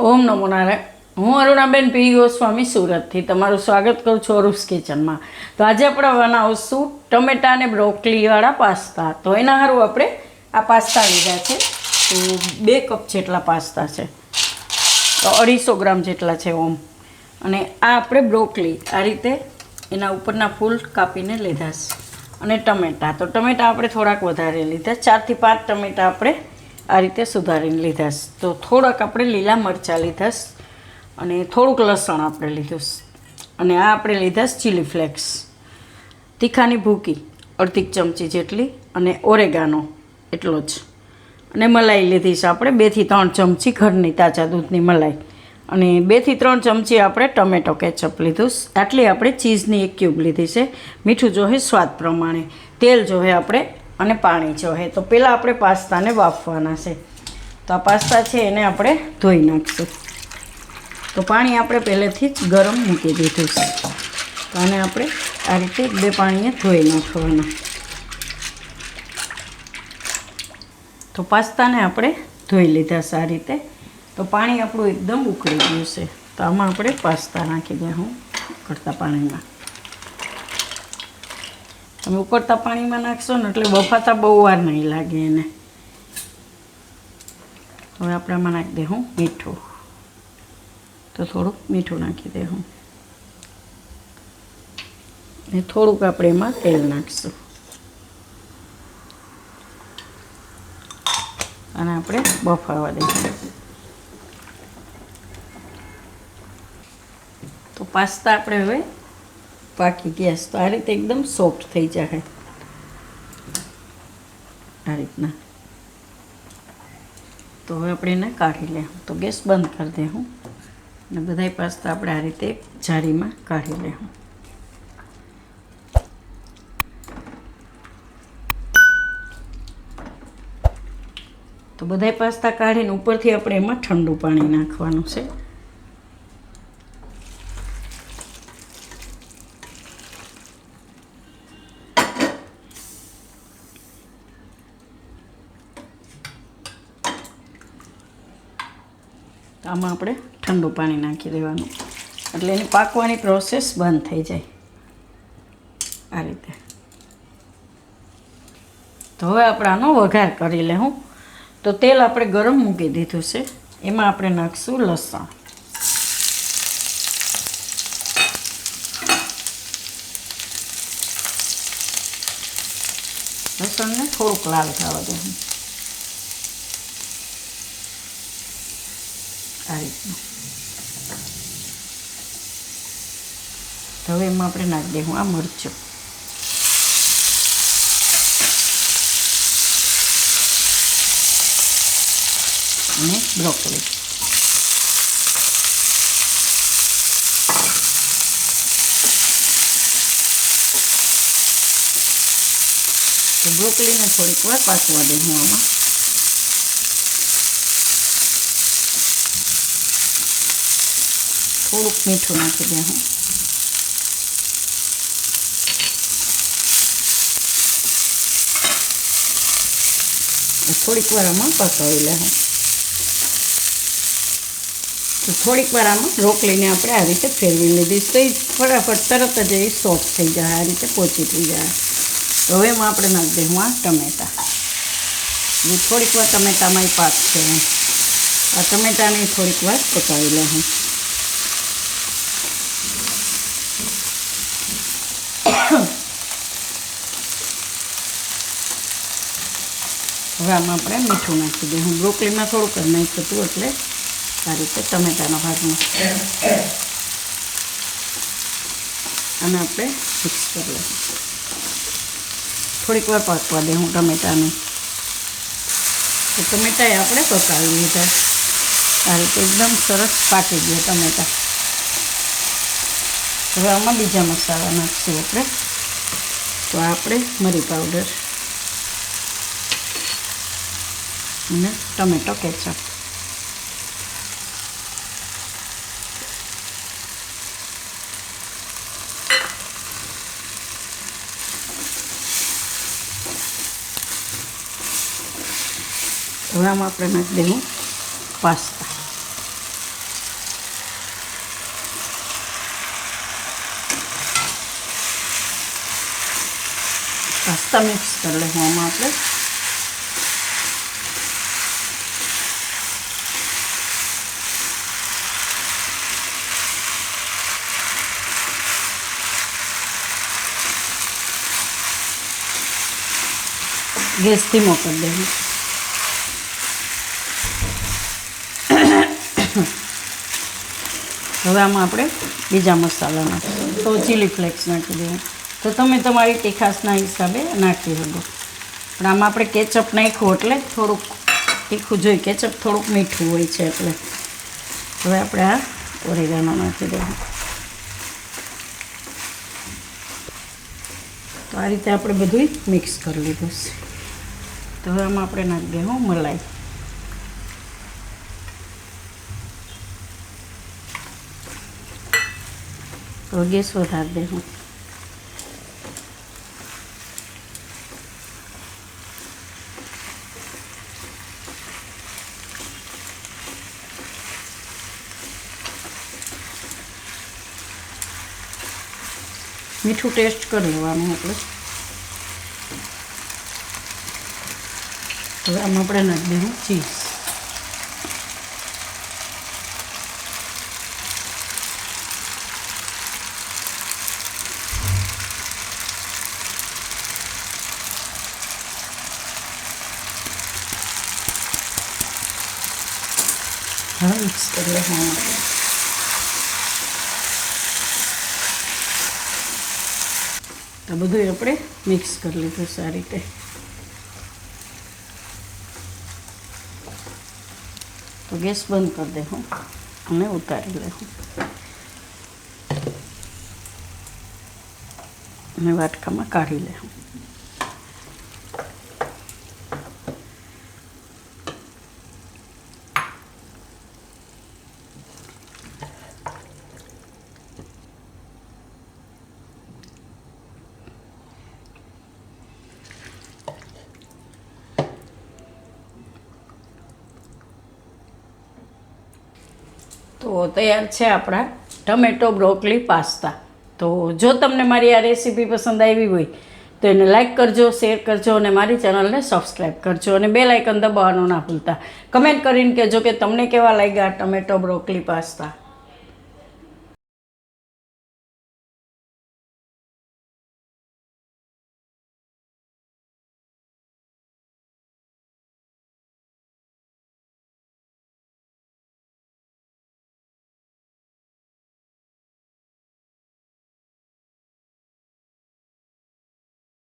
ઓમ નમો નારાયણ. હું અરુણાબેન પી. ગોસ્વામી, સુરતથી તમારું સ્વાગત કરું છું અરુસ કિચનમાં. તો આજે આપણે બનાવશું ટમેટા અને બ્રોકલીવાળા પાસ્તા. તો એના સારું આપણે આ પાસ્તા લીધા છે. તો બે કપ જેટલા પાસ્તા છે. તો અઢીસો ગ્રામ જેટલા છે ઓમ. અને આ આપણે બ્રોકલી આ રીતે એના ઉપરના ફૂલ કાપીને લીધા છે. અને ટમેટા. તો ટમેટા આપણે થોડાક વધારે લીધા. ચારથી પાંચ ટમેટા આપણે આ રીતે સુધારીને લીધા તો થોડાક આપણે લીલા મરચાં લીધા અને થોડુંક લસણ આપણે લીધું અને આ આપણે લીધા ચીલી ફ્લેક્સ તીખાની ભૂકી, અડધી ચમચી જેટલી અને ઓરેગાનો એટલો જ. અને મલાઈ લીધી છે આપણે બેથી ત્રણ ચમચી ઘરની તાજા દૂધની મલાઈ. અને બેથી ત્રણ ચમચી આપણે ટમેટો કેચઅપ લીધું આટલી આપણે ચીઝની એક ક્યુબ લીધી છે. મીઠું જોહે સ્વાદ પ્રમાણે. તેલ જોહે આપણે અને પાણી જોહે તો પહેલાં આપણે પાસ્તાને બાફવાના છે. તો આ પાસ્તા છે, એને આપણે ધોઈ નાખશું. તો પાણી આપણે પહેલેથી જ ગરમ મૂકી દીધું છે. તો આને આપણે આ રીતે બે પાણીએ ધોઈ નાખવાના. તો પાસ્તાને આપણે ધોઈ લીધા આ રીતે. તો પાણી આપણું એકદમ ઉકળી ગયું છે. તો આમાં આપણે પાસ્તા નાખી દે હું ઉકળતા પાણીમાં. તમે ઉકળતા પાણીમાં નાખશો ને એટલે બફાતા બહુ વાર નહીં લાગે એને. હવે આપણે આમાં નાખી દે હું મીઠું. તો થોડુંક મીઠું નાખી દે હું ને થોડુંક આપણે એમાં તેલ નાખીશું. અને આપણે બફાવા દઈશું તો પાસ્તા આપણે હવે પાકી ગયા. તો આ રીતે એકદમ સોફ્ટ થઈ જાય આ રીતના. તો હવે આપણે એને કાઢી લે. તો ગેસ બંધ કરી દે હું. અને બધાય પાસ્તા આપણે આ રીતે જાળીમાં કાઢી લે હું. તો બધાય પાસ્તા કાઢીને ઉપરથી આપણે એમાં ઠંડુ પાણી નાખવાનું છે. આમાં આપણે ઠંડુ પાણી નાખી દેવાનું. એટલે એની પાકવાની પ્રોસેસ બંધ થઈ જાય. આ રીતે. તો હવે આપણે આનો વઘાર કરી લે તો તેલ આપણે ગરમ મૂકી દીધું છે. એમાં આપણે નાખશું લસણ. લસણને થોડુંક લાલ થવા દે આ રીતનું હવે એમાં આપણે નાખી દઈશું આ મરચું. અને બ્રોકોલી બ્રોકોલીને થોડીક વાર પાકવા દઉં આમાં. થોડુંક મીઠું નાખી દે હું. થોડીક વાર આમાં પકાવી લે તો થોડીક વાર આમાં રોકલીને આપણે આ રીતે ફેરવી લીધી તો એ ફટાફટ તરત જ એ સોફ્ટ થઈ જાય, આ રીતે પોચી થઈ જાય. તો હવે એમાં આપણે નાખી દઈશું આ ટમેટા. થોડીક વાર ટમેટામાં પાક છે. આ ટમેટાને થોડીક વાર પકાવી લે હવે આમાં આપણે મીઠું નાખી દઈએ. હું બ્રોકલીમાં થોડુંક જ નાખ્યું હતું એટલે આ રીતે ટમેટાનો ભાગમાં અને આપણે મિક્સ કરી લઈશું. થોડીક વાર પાકવા દે હું ટમેટાને. તો ટમેટાએ આપણે પકાવી લીધા. આ રીતે એકદમ સરસ પાકી ગયા ટમેટા. હવે આમાં બીજા મસાલા નાખશું આપણે તો આપણે મરી પાવડર અને ટમેટો કેચઅપ હવે આમાં આપણે નાખી દઈશું પાસ્તા મસ્ત મિક્સ કરી લેવામાં આપણે. ગેસથી મોકલી કરી હવે આમાં આપણે બીજા મસાલા નાખીશું તો ચીલી ફ્લેક્સ નાખી દઈએ તો તમે તમારી તીખાસના હિસાબે નાખી શકો. પણ આમાં આપણે કેચઅપ નાખ્યું એટલે થોડુંક તીખું જોઈએ. કેચઅપ થોડુંક મીઠું હોય છે એટલે. હવે આપણે આ ઓરેગાનો નાખી દઉં તો આ રીતે આપણે બધું મિક્સ કરી લીધું છે. તો હવે આમાં આપણે નાખી દઈએ મલાઈ. તો ગેસ વધારી દે હું. મીઠું ટેસ્ટ કરી લેવાનું આપણે હવે આમાં આપણે નાખી દઈશું ચીઝ હવે મિક્સ કરી લેવાનું આપણે. આ બધું આપણે મિક્સ કરી લીધું સારી રીતે. તો ગેસ બંધ કરી દે હું. અને ઉતારી લઉં અને વાટકામાં કાઢી લે તો તૈયાર છે આપણા ટમેટો બ્રોકલી પાસ્તા. તો જો તમને મારી આ રેસીપી પસંદ આવી હોય, તો એને લાઇક કરજો, શેર કરજો અને મારી ચેનલને સબસ્ક્રાઈબ કરજો અને બે લાઇકન દબાવવાનું ના ભૂલતા. કમેન્ટ કરીને કહેજો કે તમને કેવા લાગ્યા ટમેટો બ્રોકલી પાસ્તા.